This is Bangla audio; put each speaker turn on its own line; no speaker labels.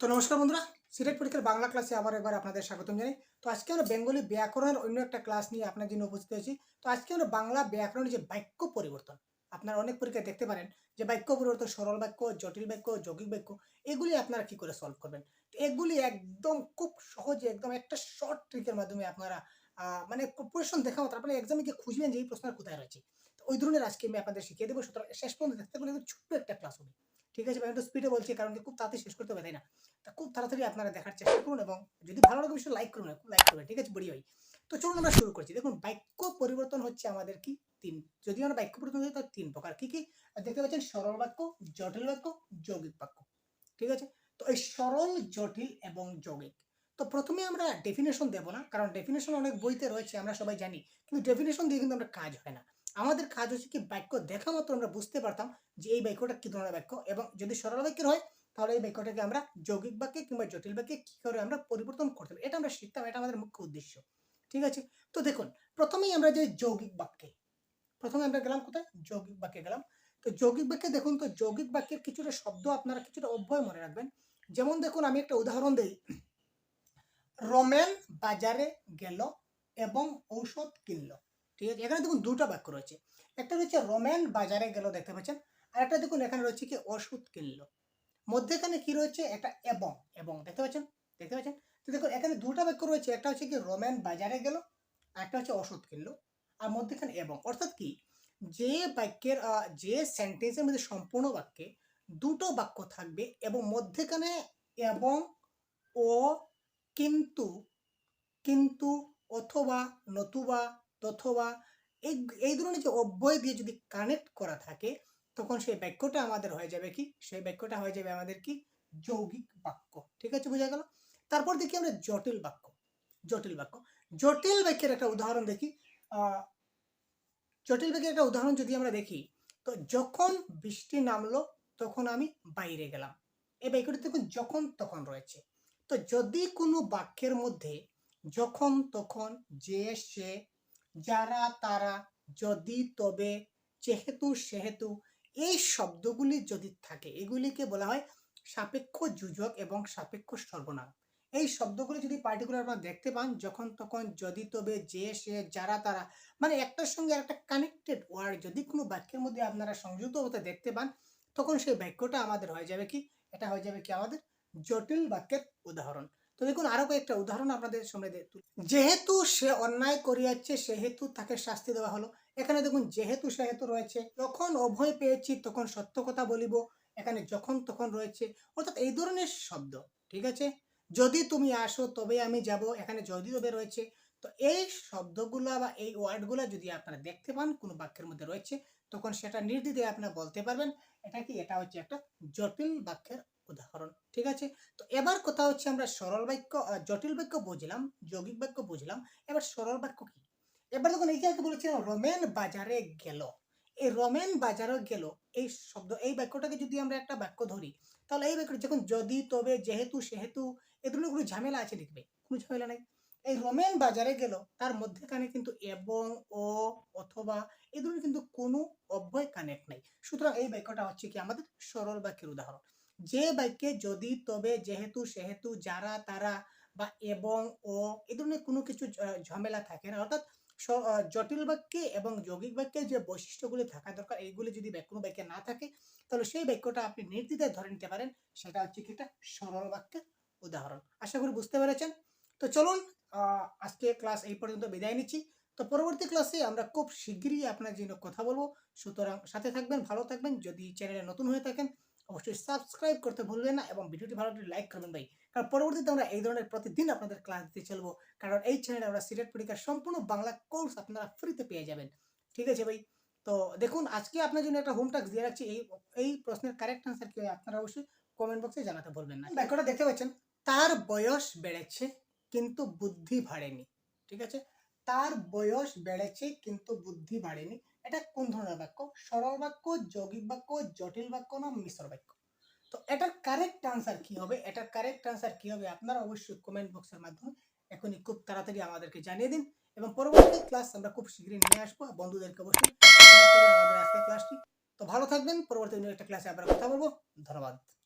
তো নমস্কার বন্ধুরা, সিলেট পরীক্ষার বাংলা ক্লাসে আবার একবার আপনাদের স্বাগতম জানাই। তো আজকে আমরা বেঙ্গলি ব্যাকরণের অন্য একটা ক্লাস নিয়ে আপনার জন্য উপস্থিত হয়েছি। তো আজকে আমরা বাংলা ব্যাকরণের যে বাক্য পরিবর্তন, আপনারা অনেক পরীক্ষায় দেখতে পারেন যে বাক্য পরিবর্তন, সরল বাক্য, জটিল বাক্য, যৌগিক বাক্য, এগুলি আপনারা কি করে সলভ করবেন? তো এগুলি একদম খুব সহজে, একদম একটা শর্ট ট্রিকের মাধ্যমে আপনারা মানে প্রশ্ন দেখা মাত্র আপনারা এক্সামে গিয়ে খুঁজবেন যে এই প্রশ্নটা কোথায় রয়েছে। তো ওই ধরনের আজকে আমি আপনাদের শিখিয়ে দেবো। সুতরাং শেষ পর্যন্ত দেখতে পারেন ছোট্ট একটা ক্লাস হবে। ঠিক আছে একটু স্পিডে বলছি, কারণ খুব তাড়াতাড়ি শেষ করতে হবে, তাই না? তা খুব তাড়াতাড়ি আপনারা দেখার চেষ্টা করুন এবং যদি ভালো লাগে অবশ্যই লাইক করুন লাইক করবেন, ঠিক আছে বড়ি তো চলুন আমরা শুরু করছি। দেখুন, বাক্য পরিবর্তন হচ্ছে আমাদের কি? তিন। যদি আমরা বাক্য পরিবর্তন করি, তার তিন প্রকার। কি কি? দেখতে পাচ্ছেন, সরল বাক্য, জটিল বাক্য, যৌগিক বাক্য। ঠিক আছে? তো এই সরল, জটিল এবং যৌগিক। তো প্রথমে আমরা ডেফিনেশন দেব না, কারণ ডেফিনেশন অনেক বইতে রয়েছে, আমরা সবাই জানি। কিন্তু ডেফিনেশন দিয়ে কিন্তু আমরা কাজ হয় না। আমাদের কাজ হচ্ছে কি বাক্য দেখা মাত্র আমরা বুঝতে পারতাম যে এই বাক্যটা কি ধরনের বাক্য এবং যদি সরল বাক্যের হয়, তাহলে এই বাক্যটাকে আমরা যৌগিক বাক্যে কিংবা জটিল বাক্যে কি করে আমরা পরিবর্তন করতে পারি? এটা আমরা শিখতাম, এটা আমাদের মুখ্য উদ্দেশ্য। ঠিক আছে? তো দেখুন, প্রথমেই আমরা যে যৌগিক বাক্যে, প্রথমে আমরা গেলাম কোথায়? যৌগিক বাক্যে গেলাম। তো যৌগিক বাক্যে দেখুন তো, যৌগিক বাক্যের কিছুটা শব্দ আপনারা কিছুটা অভ্যয় মনে রাখবেন। যেমন দেখুন, আমি একটা উদাহরণ দিই। রমেন বাজারে গেল এবং ঔষধ কিনলো। ঠিক আছে? এখানে দেখুন দুটো বাক্য রয়েছে। একটা রয়েছে রমেন বাজারে গেল, দেখতে পাচ্ছেন? আর একটা দেখুন এখানে রয়েছে কি ওষুধ কিনলো। মধ্যেখানে কি রয়েছে? একটা এবং এবং, দেখতে পাচ্ছেন? দেখতে পাচ্ছেন? তো দেখুন, এখানে দুটো বাক্য রয়েছে। একটা হচ্ছে কি রোম্যান বাজারে গেল, আর একটা হচ্ছে ওষুধ কিনলো। আর মধ্যেখানে এবং, অর্থাৎ কি? যে বাক্যের যে সেন্টেন্সের মধ্যে সম্পূর্ণ বাক্যে দুটো বাক্য থাকবে এবং মধ্যেখানে এবং, ও, কিন্তু কিন্তু, অথবা, নতুবা তথবা এই এই ধরনের যে অব্যয় দিয়ে যদি কানেক্ট করা থাকে, তখন সেই বাক্যটা আমাদের হয়ে যাবে কি? সেই বাক্যটা হয়ে যাবে আমাদের কি? যৌগিক বাক্য। ঠিক আছে, বোঝা গেল? তারপর দেখি আমরা জটিল বাক্য। জটিল বাক্য। জটিল বাক্যের একটা উদাহরণ দেখি। জটিল বাক্যের একটা উদাহরণ যদি আমরা দেখি, তো যখন বৃষ্টি নামলো, তখন আমি বাইরে গেলাম। এই বাক্যটি দেখুন, যখন তখন রয়েছে। তো যদি কোনো বাক্যের মধ্যে যখন তখন যে সে যারা তারা যদি তবে যেহেতু সেহেতু এই শব্দগুলি যদি থাকে, এগুলিকে বলা হয় সাপেক্ষ যুজক এবং সাপেক্ষ সর্বনাম। এই শব্দগুলি যদি পার্টিকুলার আপনারা দেখতে পান, যখন তখন যদি তবে যে, সে, যারা, তারা মানে একটার সঙ্গে একটা কানেক্টেড ওয়ার্ড যদি কোনো বাক্যের মধ্যে আপনারা সংযুক্ত হতে দেখতে পান, তখন সেই বাক্যটা আমাদের হয়ে যাবে কি? এটা হয়ে যাবে কি আমাদের? জটিল বাক্যের উদাহরণ। তো দেখুন, আরও কয়েকটা উদাহরণ আপনাদের সামনে যেহেতু সে অন্যায় করিয়াছে, সেহেতু তাকে শাস্তি দেওয়া হলো। এখানে দেখুন, যেহেতু সেহেতু রয়েছে, যখন অভয় পেয়েছি তখন সত্য কথা বলিব। এখানে যখন তখন রয়েছে, অর্থাৎ এই ধরনের শব্দ, ঠিক আছে? যদি তুমি আসো, তবে আমি যাব। এখানে যদি তবে রয়েছে, তো এই শব্দগুলো বা এই ওয়ার্ডগুলো যদি আপনারা দেখতে পান, কোনো বাক্যের মধ্যে রয়েছে, তখন সেটা নির্দ্বিধায় আপনারা বলতে পারবেন। এটা কি? এটা হচ্ছে একটা জটিল বাক্যের উদাহরণ, ঠিক আছে? তো এবার কথা হচ্ছে আমরা সরল বাক্য জটিল বাক্য বুঝলাম, যৌগিক বাক্য বুঝলাম, এবার সরল বাক্য কি? এবার দেখুন এইখানে বলেছিলাম, রমেন বাজারে গেল। এই রমেন বাজারে গেল, এই শব্দ, এই বাক্যটাকে যদি আমরা একটা বাক্য ধরি, তাহলে এই বাক্য যখন যদি, তবে, যেহেতু, সেহেতু, এ ধরনের কোনো ঝামেলা আছে লিখবে কোনো ঝামেলা নাই। এই রমেন বাজারে গেল, তার মধ্যেখানে কিন্তু এবং, ও, অথবা এই ধরনের কিন্তু কোনো অব্যয় কানেক্ট নাই। সুতরাং এই বাক্যটা হচ্ছে কি আমাদের সরল বাক্যের উদাহরণ। যে বাক্যে যদি, তবে যেহেতু, সেহেতু, যারা, তারা বা এবং, ও এ ধরনের কোনো কিছু ঝামেলা থাকে না। অর্থাৎ জটিল বাক্যে এবং যৌগিক বাক্যে যে বৈশিষ্ট্যগুলি থাকা দরকার, এইগুলি যদি কোনো বাক্যে না থাকে, তাহলে সেই বাক্যটা আপনি নির্দ্বিধায় ধরে নিতে পারেন। সেটা হচ্ছে কি একটা সরল বাক্যের উদাহরণ। আশা করি বুঝতে পেরেছেন? তো চলুন আজকে ক্লাস এই পর্যন্ত বিদায় নিচ্ছি। তো পরবর্তী ক্লাসে আমরা খুব শীঘ্রই আপনার জন্য কথা বলব। সুতরাং সাথে থাকবেন, ভালো থাকবেন। যদি চ্যানেলে নতুন হয়ে থাকেন অবশ্যই সাবস্ক্রাইব করতে ভুলবেন না এবং ভিডিওটি ভালো লাইক করবেন ভাই কারণ পরবর্তীতে আমরা এই ধরনের প্রতিদিন আপনাদের ক্লাস দিতে চলবো। কারণ এই চ্যানেলে আমরা সিলেট পরীক্ষার সম্পূর্ণ বাংলা কোর্স আপনারা ফ্রিতে পেয়ে যাবেন। ঠিক আছে ভাই তো দেখুন, আজকে আপনার জন্য একটা হোম টাস্ক দিয়ে রাখছি। এই এই প্রশ্নের কারেক্ট আনসার কি আপনারা অবশ্যই কমেন্ট বক্সে জানাতে ভুলবেন না। বাক্যটা দেখতে পাচ্ছেন, তার বয়স বেড়েছে কিন্তু বুদ্ধি বাড়েনি। ঠিক আছে, তার বয়স বেড়েছে কিন্তু বুদ্ধি বাড়েনি। এটা কোন ধরনের বাক্য? সরল বাক্য, যৌগিক বাক্য, জটিল বাক্য না মিশ্র বাক্য? তো এটার কারেক্ট আনসার কি হবে? এটার কারেক্ট আনসার কি হবে? আপনারা অবশ্যই কমেন্ট বক্সের মাধ্যমে এখনই খুব তাড়াতাড়ি আমাদেরকে জানিয়ে দিন এবং পরবর্তী ক্লাস আমরা খুব শীঘ্রই নিয়ে আসব। বন্ধুদেরকে অবশ্যই আমাদের আজকের ক্লাসটি তো ভালো থাকবেন। পরবর্তী একটা ক্লাসে আবার কথা বলব। ধন্যবাদ।